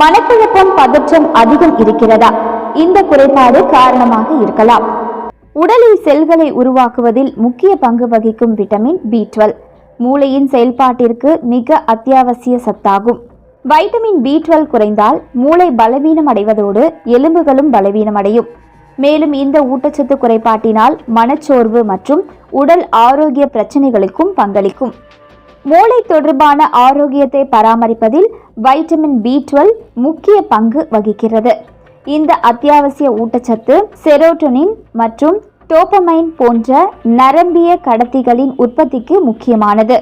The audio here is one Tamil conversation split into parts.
மனக்குழப்பம் பதற்றம் அதிகம் இருக்கிறதா? இந்த குறைபாடு காரணமாக இருக்கலாம். உடலில் செல்களை உருவாக்குவதில் முக்கிய பங்கு வகிக்கும் விட்டமின் பி டுவெல் மூளையின் செயல்பாட்டிற்கு மிக அத்தியாவசிய சத்தாகும். வைட்டமின் பி டுவெல் குறைந்தால் மூளை பலவீனம் அடைவதோடு எலும்புகளும் பலவீனமடையும் மேலும் இந்த ஊட்டச்சத்து குறைபாட்டினால் மனச்சோர்வு மற்றும் உடல் ஆரோக்கிய பிரச்சனைகளுக்கும் பங்களிக்கும். மூளை தொடர்பான ஆரோக்கியத்தை பராமரிப்பதில் வைட்டமின் பி டுவெல் முக்கிய பங்கு வகிக்கிறது. இந்த அத்தியாவசிய ஊட்டச்சத்து செரோட்டோனின் மற்றும் டோபமைன் போன்ற நரம்பிய கடத்திகளின் உற்பத்திக்கு முக்கியமானது.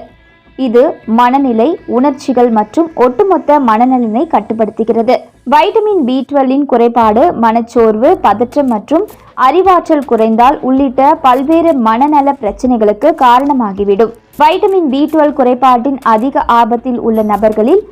இது மனநிலை உணர்ச்சிகள் மற்றும் ஒட்டுமொத்த மனநலனை கட்டுப்படுத்துகிறது. வைட்டமின் பி டுவெல்லின் குறைபாடு மனச்சோர்வு பதற்றம் மற்றும் அறிவாற்றல் குறைந்தால் உள்ளிட்ட பல்வேறு மனநல பிரச்சனைகளுக்கு காரணமாகிவிடும். வைட்டமின் பி டுவெல் குறைபாட்டின் அதிக ஆபத்தில் உள்ள நபர்களில்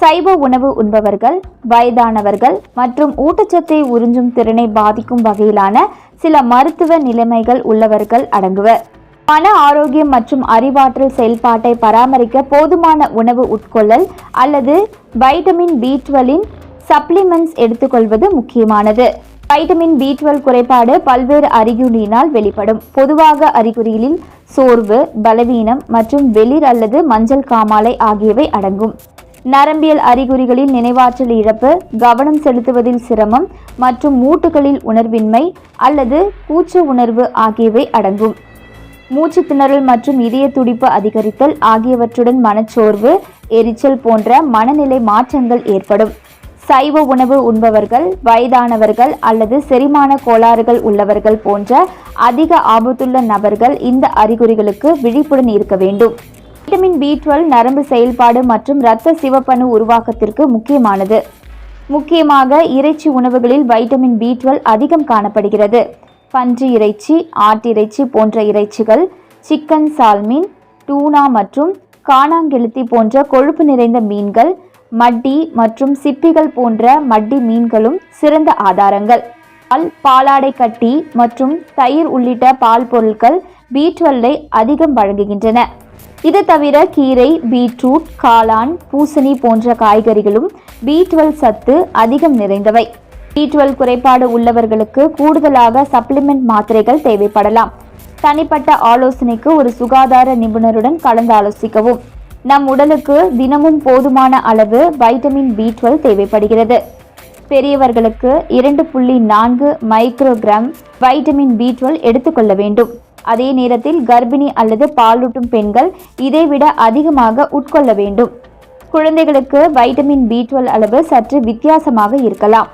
சைவ உணவு உண்பவர்கள் வயதானவர்கள் மற்றும் ஊட்டச்சத்தை உறிஞ்சும் திறனை பாதிக்கும் வகையிலான சில மருத்துவ நிலைமைகள் உள்ளவர்கள் அடங்குவர். மன ஆரோக்கியம் மற்றும் அறிவாற்றல் செயல்பாட்டை பராமரிக்க போதுமான உணவு உட்கொள்ளல் அல்லது வைட்டமின் பி டுவெலின் சப்ளிமெண்ட்ஸ் எடுத்துக்கொள்வது முக்கியமானது. வைட்டமின் பி டுவெல் குறைபாடு பல்வேறு அறிகுறியினால் வெளிப்படும். பொதுவாக அறிகுறிகளில் சோர்வு பலவீனம் மற்றும் வெளிர் அல்லது மஞ்சள் காமாலை ஆகியவை அடங்கும். நரம்பியல் அறிகுறிகளில் நினைவாற்றல் இழப்பு கவனம் செலுத்துவதில் சிரமம் மற்றும் மூட்டுகளில் உணர்வின்மை அல்லது கூச்ச உணர்வு ஆகியவை அடங்கும். மூச்சு திணறல் மற்றும் இதய துடிப்பு அதிகரித்தல் ஆகியவற்றுடன் மனச்சோர்வு எரிச்சல் போன்ற மனநிலை மாற்றங்கள் ஏற்படும். சைவ உணவு உண்பவர்கள் வயதானவர்கள் அல்லது செரிமான கோளாறுகள் உள்ளவர்கள் போன்ற அதிக ஆபத்துள்ள நபர்கள் இந்த அறிகுறிகளுக்கு விழிப்புடன் இருக்க வேண்டும். வைட்டமின் பி டுவெல் நரம்பு செயல்பாடு மற்றும் இரத்த சிவப்பணு உருவாக்கத்திற்கு முக்கியமானது. முக்கியமாக இறைச்சி உணவுகளில் வைட்டமின் பி டுவெல் அதிகம் காணப்படுகிறது. பன்றி இறைச்சி ஆட்டிறைச்சி போன்ற இறைச்சிகள் சிக்கன் சால்மீன் டூனா மற்றும் காணாங்கெழுத்தி போன்ற கொழுப்பு நிறைந்த மீன்கள் மட்டி மற்றும் சிப்பிகள் போன்ற மட்டி மீன்களும் சிறந்த ஆதாரங்கள். பால் பாலாடை கட்டி மற்றும் தயிர் உள்ளிட்ட பால் பொருட்கள் பி டுவெல்லை அதிகம் வழங்குகின்றன. இது தவிர கீரை பீட்ரூட் காளான் பூசணி போன்ற காய்கறிகளும் பி டுவெல் சத்து அதிகம் நிறைந்தவை. பி டுவெல் குறைபாடு உள்ளவர்களுக்கு கூடுதலாக சப்ளிமெண்ட் மாத்திரைகள் தேவைப்படலாம். தனிப்பட்ட ஆலோசனைக்கு ஒரு சுகாதார நிபுணருடன் கலந்து ஆலோசிக்கவும் நம் உடலுக்கு தினமும் போதுமான அளவு வைட்டமின் பி டுவெல் தேவைப்படுகிறது. பெரியவர்களுக்கு இரண்டு புள்ளி நான்கு மைக்ரோகிராம் வைட்டமின் பி டுவெல் எடுத்துக்கொள்ள வேண்டும். அதே நேரத்தில் கர்ப்பிணி அல்லது பாலூட்டும் பெண்கள் இதைவிட அதிகமாக உட்கொள்ள வேண்டும். குழந்தைகளுக்கு வைட்டமின் பி டுவெல் அளவு சற்று வித்தியாசமாக இருக்கலாம்.